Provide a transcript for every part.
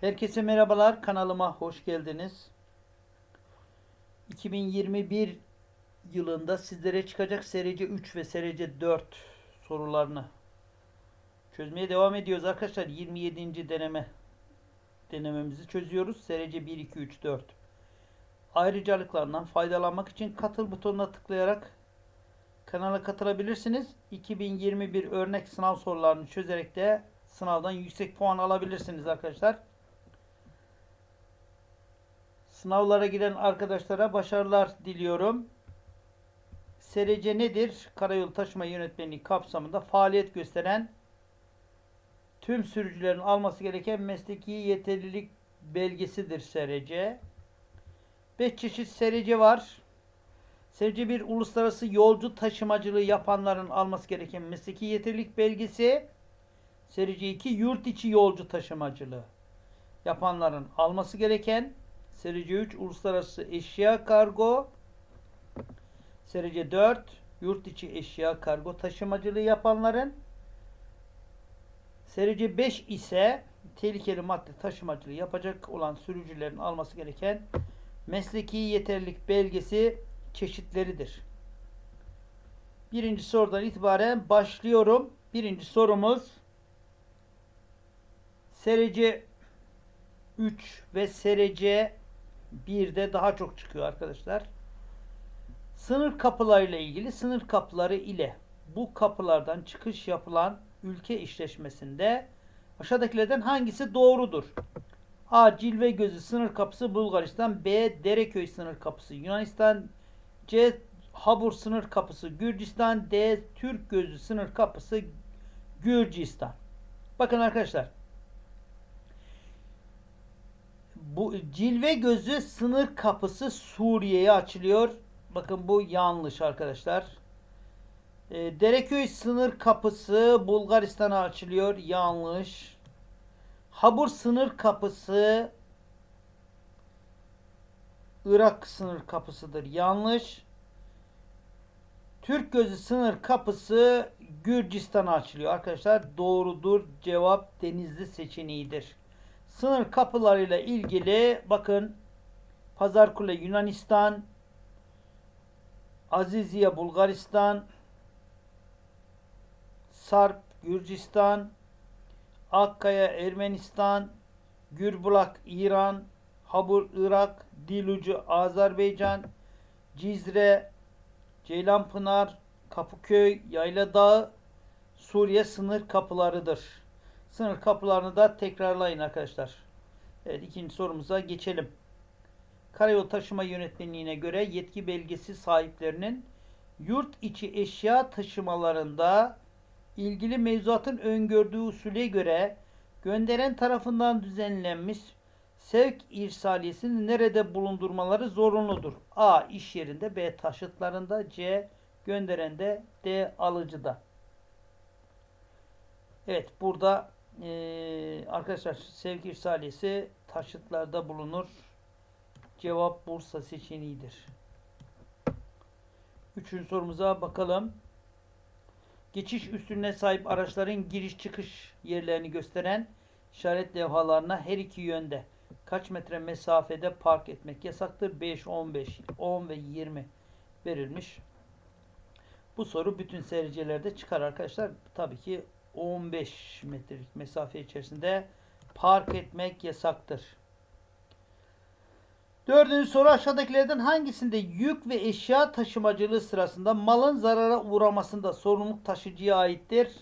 Herkese merhabalar. Kanalıma hoş geldiniz. 2021 yılında sizlere çıkacak SRC 3 ve SRC 4 sorularını çözmeye devam ediyoruz arkadaşlar. 27. deneme denememizi çözüyoruz. SRC 1 2 3 4. Ayrıcalıklarından faydalanmak için katıl butonuna tıklayarak kanala katılabilirsiniz. 2021 örnek sınav sorularını çözerek de sınavdan yüksek puan alabilirsiniz arkadaşlar. Sınavlara giren arkadaşlara başarılar diliyorum. SRC nedir? Karayolu Taşıma Yönetmeliği kapsamında faaliyet gösteren tüm sürücülerin alması gereken mesleki yeterlilik belgesidir SRC. 5 çeşit SRC var. SRC bir uluslararası yolcu taşımacılığı yapanların alması gereken mesleki yeterlilik belgesi. SRC 2 yurt içi yolcu taşımacılığı yapanların alması gereken SRC 3 uluslararası eşya kargo SRC 4 yurt içi eşya kargo taşımacılığı yapanların SRC 5 ise tehlikeli madde taşımacılığı yapacak olan sürücülerin alması gereken mesleki yeterlilik belgesi çeşitleridir. Birinci sorudan itibaren başlıyorum. Birinci sorumuz SRC 3 ve SRC 1'de daha çok çıkıyor arkadaşlar. Sınır kapılarıyla ilgili sınır kapıları ile bu kapılardan çıkış yapılan ülke işleşmesinde aşağıdakilerden hangisi doğrudur? A. Cilve Gözü sınır kapısı Bulgaristan B. Dereköy sınır kapısı Yunanistan C. Habur sınır kapısı Gürcistan D. Türk Gözü sınır kapısı Gürcistan Bakın arkadaşlar bu Cilve Gözü sınır kapısı Suriye'ye açılıyor. Bakın bu yanlış arkadaşlar. E, Dereköy sınır kapısı Bulgaristan'a açılıyor. Yanlış. Habur sınır kapısı Irak sınır kapısıdır. Yanlış. Türk gözü sınır kapısı Gürcistan'a açılıyor. Arkadaşlar doğrudur. Cevap denizli seçeneğidir. Sınır kapılarıyla ilgili bakın Pazarkule Yunanistan, Aziziye Bulgaristan, Sarp Gürcistan, Akkaya Ermenistan, Gürbulak İran, Habur Irak, Dilucu Azerbaycan, Cizre, Ceylanpınar, Kapıköy, Yayla Dağı, Suriye sınır kapılarıdır. Sınır kapılarını da tekrarlayın arkadaşlar. Evet ikinci sorumuza geçelim. Karayol taşıma yönetmenliğine göre yetki belgesi sahiplerinin yurt içi eşya taşımalarında ilgili mevzuatın öngördüğü usule göre gönderen tarafından düzenlenmiş sevk irsaliyesini nerede bulundurmaları zorunludur? A. iş yerinde B. Taşıtlarında C. Gönderende D. Alıcıda. Evet burada ee, arkadaşlar sevk irsaliyesi taşıtlarda bulunur. Cevap Bursa seçeneğidir. Üçüncü sorumuza bakalım. Geçiş üstüne sahip araçların giriş çıkış yerlerini gösteren işaret levhalarına her iki yönde kaç metre mesafede park etmek yasaktır? 5, 15, 10 ve 20 verilmiş. Bu soru bütün seyircilerde çıkar arkadaşlar. Tabii ki 15 metrelik mesafe içerisinde park etmek yasaktır. Dördüncü soru aşağıdakilerden hangisinde yük ve eşya taşımacılığı sırasında malın zarara uğramasında sorumluluk taşıcıya aittir?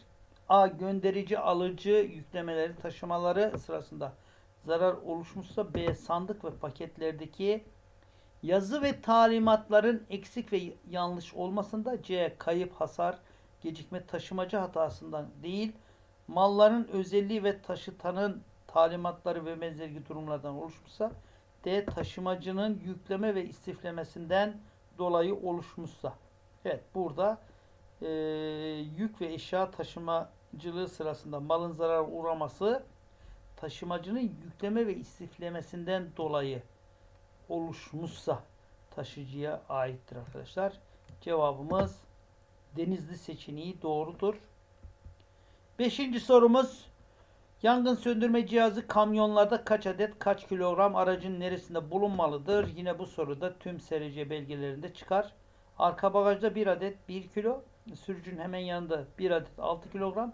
A. Gönderici alıcı yüklemeleri taşımaları sırasında zarar oluşmuşsa B. Sandık ve paketlerdeki yazı ve talimatların eksik ve yanlış olmasında C. Kayıp hasar gecikme taşımacı hatasından değil, malların özelliği ve taşıtanın talimatları ve benzeri durumlardan oluşmuşsa, D. Taşımacının yükleme ve istiflemesinden dolayı oluşmuşsa. Evet burada e, yük ve eşya taşımacılığı sırasında malın zarar uğraması taşımacının yükleme ve istiflemesinden dolayı oluşmuşsa taşıcıya aittir arkadaşlar. Cevabımız Denizli seçeneği doğrudur. Beşinci sorumuz. Yangın söndürme cihazı kamyonlarda kaç adet kaç kilogram aracın neresinde bulunmalıdır? Yine bu soruda tüm SRC belgelerinde çıkar. Arka bagajda 1 adet 1 kilo. Sürücünün hemen yanında 1 adet 6 kilogram.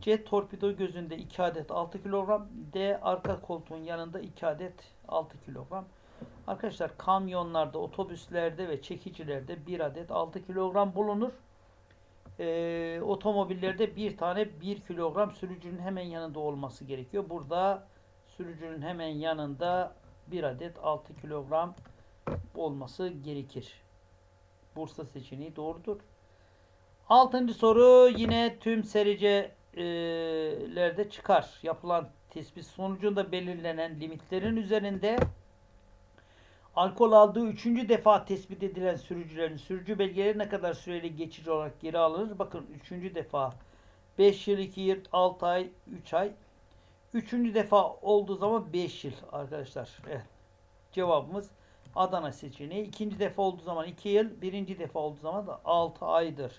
C torpido gözünde 2 adet 6 kilogram. D arka koltuğun yanında 2 adet 6 kilogram. Arkadaşlar kamyonlarda, otobüslerde ve çekicilerde 1 adet 6 kilogram bulunur. Ee, otomobillerde bir tane 1 kilogram sürücünün hemen yanında olması gerekiyor. Burada sürücünün hemen yanında 1 adet 6 kilogram olması gerekir. Bursa seçeneği doğrudur. Altıncı soru yine tüm sericelerde çıkar. Yapılan tespit sonucunda belirlenen limitlerin üzerinde alkol aldığı üçüncü defa tespit edilen sürücülerin sürücü belgeleri ne kadar süreli geçici olarak geri alınır? Bakın üçüncü defa 5 yıl, 2 yıl, 6 ay, 3 ay. Üçüncü defa olduğu zaman 5 yıl arkadaşlar. Evet. Cevabımız Adana seçeneği. İkinci defa olduğu zaman 2 yıl, birinci defa olduğu zaman da 6 aydır.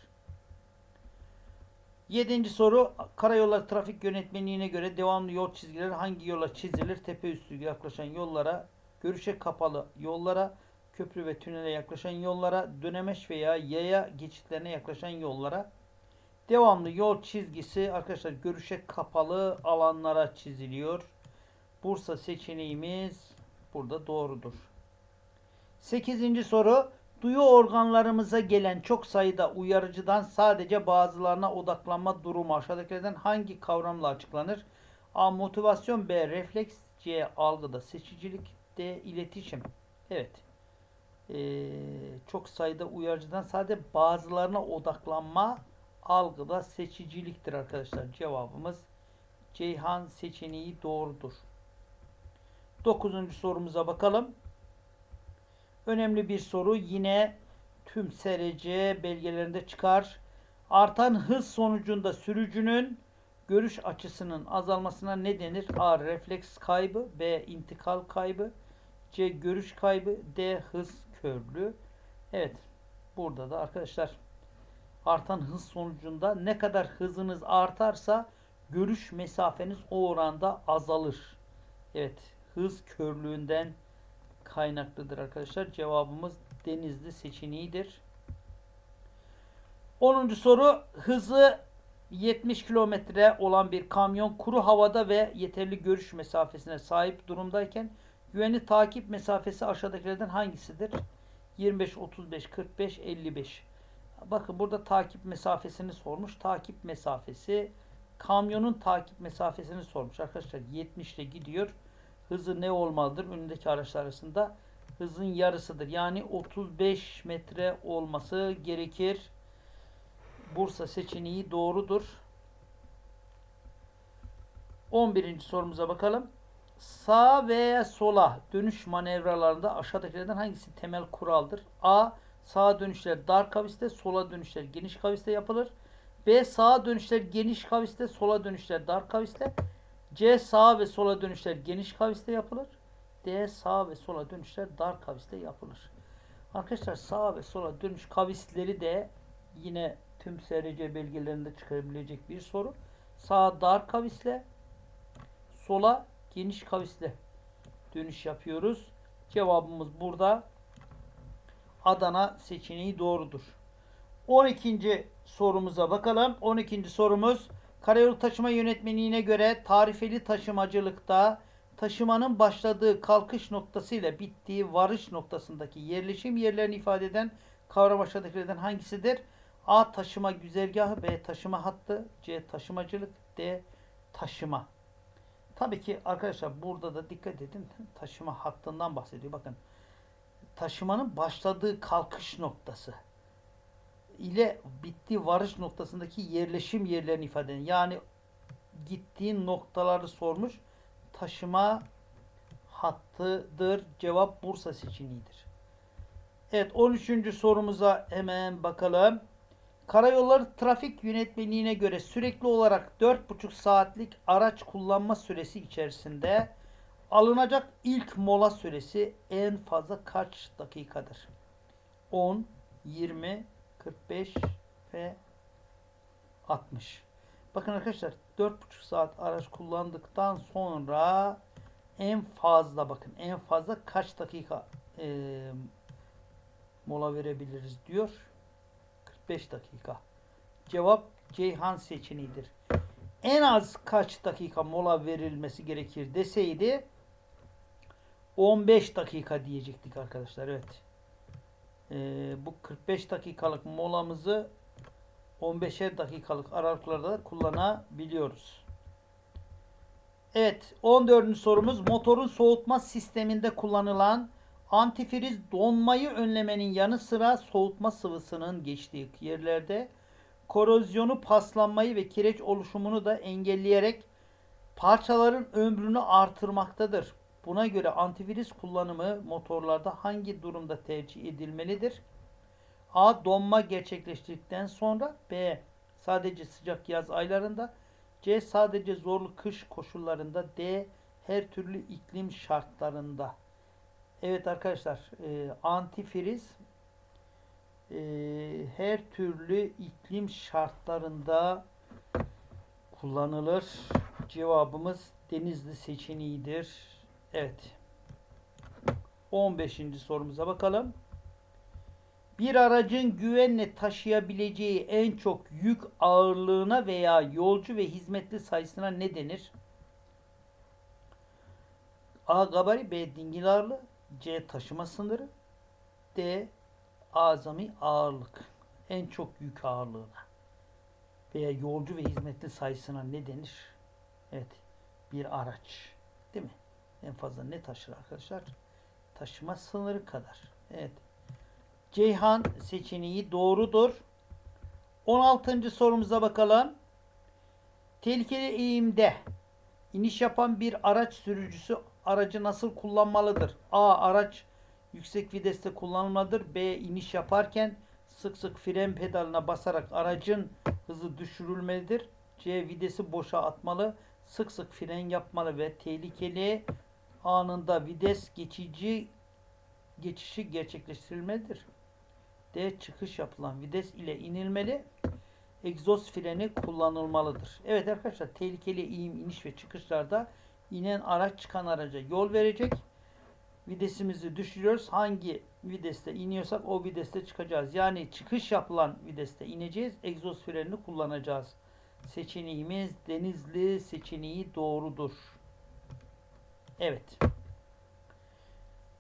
Yedinci soru karayolları trafik yönetmenliğine göre devamlı yol çizgileri hangi yola çizilir? Tepe üstü yaklaşan yollara, görüşe kapalı yollara, köprü ve tünele yaklaşan yollara, dönemeç veya yaya geçitlerine yaklaşan yollara. Devamlı yol çizgisi arkadaşlar görüşe kapalı alanlara çiziliyor. Bursa seçeneğimiz burada doğrudur. Sekizinci soru duyu organlarımıza gelen çok sayıda uyarıcıdan sadece bazılarına odaklanma durumu aşağıdakilerden hangi kavramla açıklanır? A. Motivasyon B. Refleks C. Algıda seçicilik D. iletişim Evet. Ee, çok sayıda uyarıcıdan sadece bazılarına odaklanma algıda seçiciliktir arkadaşlar. Cevabımız Ceyhan seçeneği doğrudur. Dokuzuncu sorumuza bakalım. Önemli bir soru yine tüm SRC belgelerinde çıkar. Artan hız sonucunda sürücünün görüş açısının azalmasına ne denir? A. Refleks kaybı B. intikal kaybı C. Görüş kaybı D. Hız körlüğü Evet. Burada da arkadaşlar artan hız sonucunda ne kadar hızınız artarsa görüş mesafeniz o oranda azalır. Evet. Hız körlüğünden kaynaklıdır arkadaşlar. Cevabımız Denizli seçeneğidir. 10. soru hızı 70 kilometre olan bir kamyon kuru havada ve yeterli görüş mesafesine sahip durumdayken güvenli takip mesafesi aşağıdakilerden hangisidir? 25, 35, 45, 55. Bakın burada takip mesafesini sormuş. Takip mesafesi kamyonun takip mesafesini sormuş. Arkadaşlar 70 ile gidiyor hızı ne olmalıdır? Önündeki araçlar arasında hızın yarısıdır. Yani 35 metre olması gerekir. Bursa seçeneği doğrudur. 11. sorumuza bakalım. Sağ veya sola dönüş manevralarında aşağıdakilerden hangisi temel kuraldır? A. Sağa dönüşler dar kaviste, sola dönüşler geniş kaviste yapılır. B. Sağa dönüşler geniş kaviste, sola dönüşler dar kaviste. C sağa ve sola dönüşler geniş kaviste yapılır. D sağa ve sola dönüşler dar kaviste yapılır. Arkadaşlar sağa ve sola dönüş kavisleri de yine tüm SRC belgelerinde çıkabilecek bir soru. Sağa dar kavisle sola geniş kavisle dönüş yapıyoruz. Cevabımız burada Adana seçeneği doğrudur. 12. sorumuza bakalım. 12. sorumuz Karayolu taşıma yönetmeliğine göre tarifeli taşımacılıkta taşımanın başladığı kalkış noktası ile bittiği varış noktasındaki yerleşim yerlerini ifade eden kavram aşağıdakilerden hangisidir? A. Taşıma güzergahı B. Taşıma hattı C. Taşımacılık D. Taşıma. Tabii ki arkadaşlar burada da dikkat edin. Taşıma hattından bahsediyor. Bakın. Taşımanın başladığı kalkış noktası ile bittiği varış noktasındaki yerleşim yerlerini ifade eden. Yani gittiğin noktaları sormuş. Taşıma hattıdır. Cevap Bursa seçeneğidir. Evet 13. sorumuza hemen bakalım. Karayolları Trafik Yönetmeliğine göre sürekli olarak 4,5 saatlik araç kullanma süresi içerisinde alınacak ilk mola süresi en fazla kaç dakikadır? 10, 20, 45 ve 60. Bakın arkadaşlar 4,5 saat araç kullandıktan sonra en fazla bakın en fazla kaç dakika eee, mola verebiliriz diyor. 45 dakika. Cevap Ceyhan seçeneğidir. En az kaç dakika mola verilmesi gerekir deseydi 15 dakika diyecektik arkadaşlar. Evet. Ee, bu 45 dakikalık molamızı 15'er dakikalık aralıklarda da kullanabiliyoruz. Evet, 14. sorumuz motorun soğutma sisteminde kullanılan antifriz donmayı önlemenin yanı sıra soğutma sıvısının geçtiği yerlerde korozyonu, paslanmayı ve kireç oluşumunu da engelleyerek parçaların ömrünü artırmaktadır. Buna göre antifriz kullanımı motorlarda hangi durumda tercih edilmelidir? A. Donma gerçekleştirdikten sonra B. Sadece sıcak yaz aylarında C. Sadece zorlu kış koşullarında D. Her türlü iklim şartlarında. Evet arkadaşlar e, antifriz e, her türlü iklim şartlarında kullanılır. Cevabımız Denizli seçeneğidir. Evet. 15. sorumuza bakalım. Bir aracın güvenle taşıyabileceği en çok yük ağırlığına veya yolcu ve hizmetli sayısına ne denir? A. Gabari B. Dingil ağırlığı C. Taşıma sınırı D. Azami ağırlık. En çok yük ağırlığına veya yolcu ve hizmetli sayısına ne denir? Evet. Bir araç. Değil mi? En fazla ne taşır arkadaşlar? Taşıma sınırı kadar. Evet. Ceyhan seçeneği doğrudur. 16. sorumuza bakalım. Tehlikeli eğimde iniş yapan bir araç sürücüsü aracı nasıl kullanmalıdır? A. Araç yüksek viteste kullanılmalıdır. B. iniş yaparken sık sık fren pedalına basarak aracın hızı düşürülmelidir. C. Videsi boşa atmalı. Sık sık fren yapmalı ve tehlikeli anında vites geçici geçişi gerçekleştirilmelidir. D. Çıkış yapılan vites ile inilmeli. Egzoz freni kullanılmalıdır. Evet arkadaşlar tehlikeli iniş ve çıkışlarda inen araç çıkan araca yol verecek. Vitesimizi düşürüyoruz. Hangi viteste iniyorsak o viteste çıkacağız. Yani çıkış yapılan viteste ineceğiz. Egzoz frenini kullanacağız. Seçeneğimiz Denizli seçeneği doğrudur. Evet.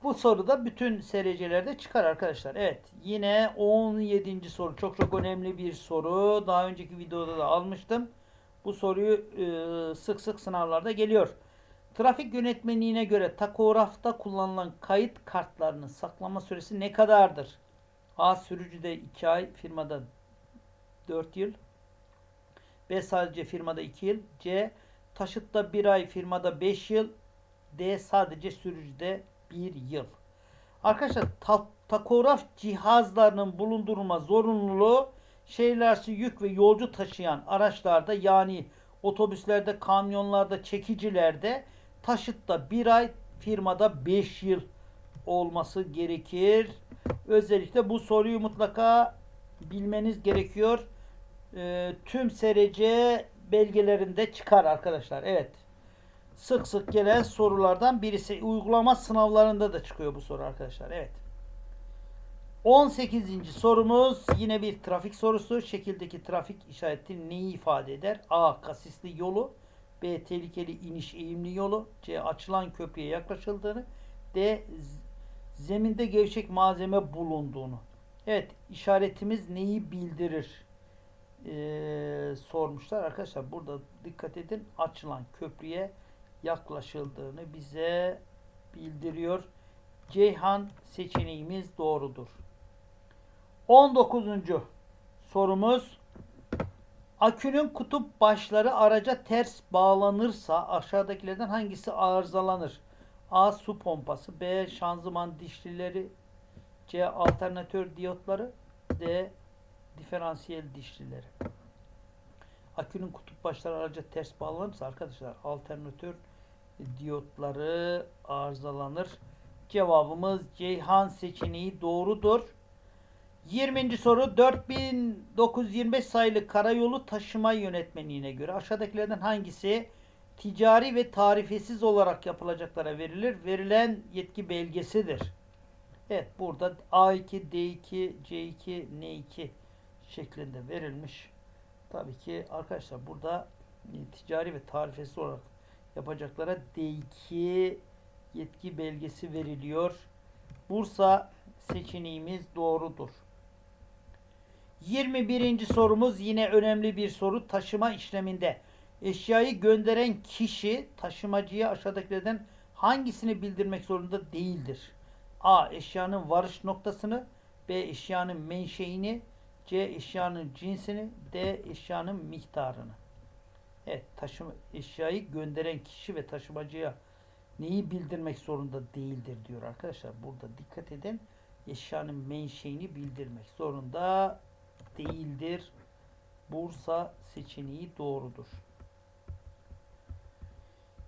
Bu soruda bütün SRC'lerde çıkar arkadaşlar. Evet. Yine 17. soru. Çok çok önemli bir soru. Daha önceki videoda da almıştım. Bu soruyu e, sık sık sınavlarda geliyor. Trafik yönetmenliğine göre takografta kullanılan kayıt kartlarının saklama süresi ne kadardır? A. Sürücüde 2 ay, firmada 4 yıl. B. Sadece firmada 2 yıl. C. Taşıtta 1 ay, firmada 5 yıl. D. Sadece sürücüde 1 yıl. Arkadaşlar ta takograf cihazlarının bulundurulma zorunluluğu şehirler arası yük ve yolcu taşıyan araçlarda yani otobüslerde, kamyonlarda, çekicilerde taşıtta 1 ay, firmada 5 yıl olması gerekir. Özellikle bu soruyu mutlaka bilmeniz gerekiyor. Ee, tüm SRC belgelerinde çıkar arkadaşlar. Evet. Sık sık gelen sorulardan birisi. Uygulama sınavlarında da çıkıyor bu soru arkadaşlar. Evet. 18. sorumuz yine bir trafik sorusu. Şekildeki trafik işareti neyi ifade eder? A. Kasisli yolu. B. Tehlikeli iniş eğimli yolu. C. Açılan köprüye yaklaşıldığını. D. Zeminde gevşek malzeme bulunduğunu. Evet işaretimiz neyi bildirir? Ee, sormuşlar arkadaşlar. Burada dikkat edin. Açılan köprüye yaklaşıldığını bize bildiriyor. Ceyhan seçeneğimiz doğrudur. 19. sorumuz Akünün kutup başları araca ters bağlanırsa aşağıdakilerden hangisi arızalanır? A. Su pompası B. Şanzıman dişlileri C. Alternatör diyotları D. Diferansiyel dişlileri Akünün kutup başları araca ters bağlanırsa arkadaşlar alternatör diyotları arızalanır. Cevabımız Ceyhan seçeneği doğrudur. 20. soru 4925 sayılı karayolu taşıma yönetmeliğine göre aşağıdakilerden hangisi ticari ve tarifesiz olarak yapılacaklara verilir? Verilen yetki belgesidir. Evet burada A2, D2, C2, N2 şeklinde verilmiş. Tabii ki arkadaşlar burada e, ticari ve tarifesiz olarak yapacaklara D2 yetki belgesi veriliyor. Bursa seçeneğimiz doğrudur. 21. sorumuz yine önemli bir soru. Taşıma işleminde eşyayı gönderen kişi taşımacıya aşağıdakilerden hangisini bildirmek zorunda değildir? A. Eşyanın varış noktasını B. Eşyanın menşeini C. Eşyanın cinsini D. Eşyanın miktarını Evet, taşıma eşyayı gönderen kişi ve taşımacıya neyi bildirmek zorunda değildir diyor arkadaşlar. Burada dikkat edin. Eşyanın menşeini bildirmek zorunda değildir. Bursa seçeneği doğrudur.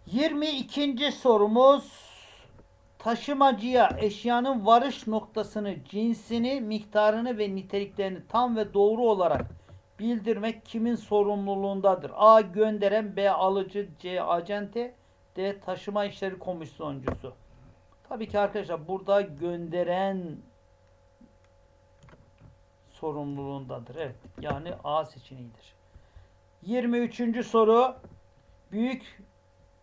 22. sorumuz taşımacıya eşyanın varış noktasını, cinsini, miktarını ve niteliklerini tam ve doğru olarak bildirmek kimin sorumluluğundadır? A. Gönderen, B. Alıcı, C. Acente, D. Taşıma işleri komisyoncusu. Tabii ki arkadaşlar burada gönderen sorumluluğundadır. Evet. Yani A seçeneğidir. 23. soru. Büyük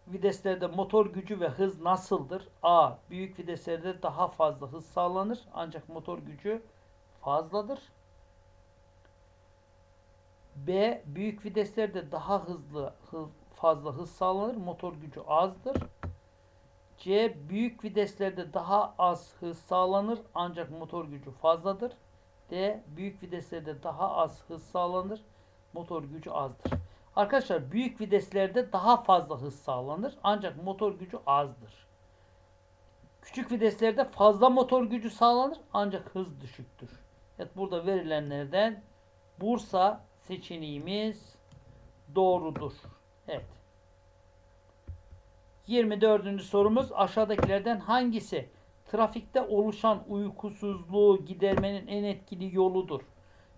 videslerde motor gücü ve hız nasıldır? A. Büyük videslerde daha fazla hız sağlanır. Ancak motor gücü fazladır. B. Büyük videslerde daha hızlı hız, fazla hız sağlanır. Motor gücü azdır. C. Büyük videslerde daha az hız sağlanır. Ancak motor gücü fazladır. D. Büyük videslerde daha az hız sağlanır. Motor gücü azdır. Arkadaşlar büyük videslerde daha fazla hız sağlanır. Ancak motor gücü azdır. Küçük videslerde fazla motor gücü sağlanır. Ancak hız düşüktür. Evet burada verilenlerden Bursa seçeneğimiz doğrudur. Evet. 24. sorumuz aşağıdakilerden hangisi trafikte oluşan uykusuzluğu gidermenin en etkili yoludur?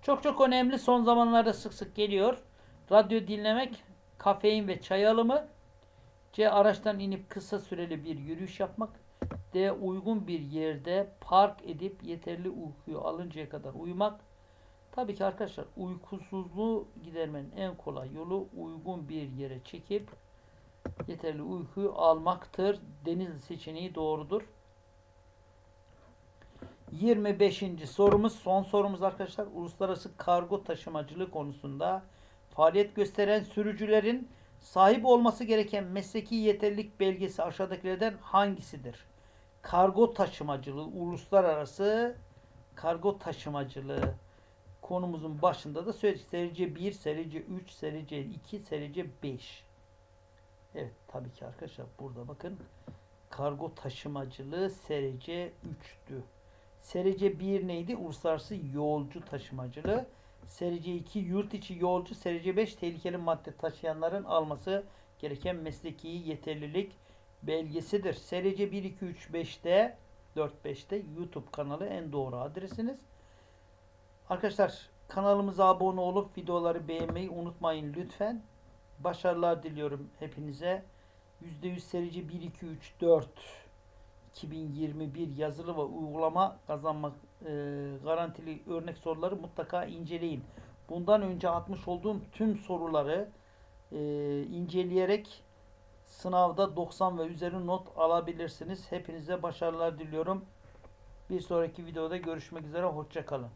Çok çok önemli son zamanlarda sık sık geliyor. Radyo dinlemek, kafein ve çay alımı. C. Araçtan inip kısa süreli bir yürüyüş yapmak. D. Uygun bir yerde park edip yeterli uykuyu alıncaya kadar uyumak. Tabii ki arkadaşlar uykusuzluğu gidermenin en kolay yolu uygun bir yere çekip yeterli uykuyu almaktır. Deniz seçeneği doğrudur. 25. sorumuz son sorumuz arkadaşlar. Uluslararası kargo taşımacılığı konusunda faaliyet gösteren sürücülerin sahip olması gereken mesleki yeterlilik belgesi aşağıdakilerden hangisidir? Kargo taşımacılığı, uluslararası kargo taşımacılığı konumuzun başında da söyledik. Serice 1, serice 3, serice 2, serice 5. Evet tabii ki arkadaşlar burada bakın kargo taşımacılığı serice 3'tü. Serice 1 neydi? Uluslararası yolcu taşımacılığı. Serice 2 yurt içi yolcu. Serice 5 tehlikeli madde taşıyanların alması gereken mesleki yeterlilik belgesidir. Serice 1, 2, 3, 5'te 4, 5'te YouTube kanalı en doğru adresiniz. Arkadaşlar kanalımıza abone olup videoları beğenmeyi unutmayın lütfen. Başarılar diliyorum hepinize. %100 serici 1, 2, 3, 4 2021 yazılı ve uygulama kazanmak e, garantili örnek soruları mutlaka inceleyin. Bundan önce atmış olduğum tüm soruları e, inceleyerek sınavda 90 ve üzeri not alabilirsiniz. Hepinize başarılar diliyorum. Bir sonraki videoda görüşmek üzere. Hoşçakalın.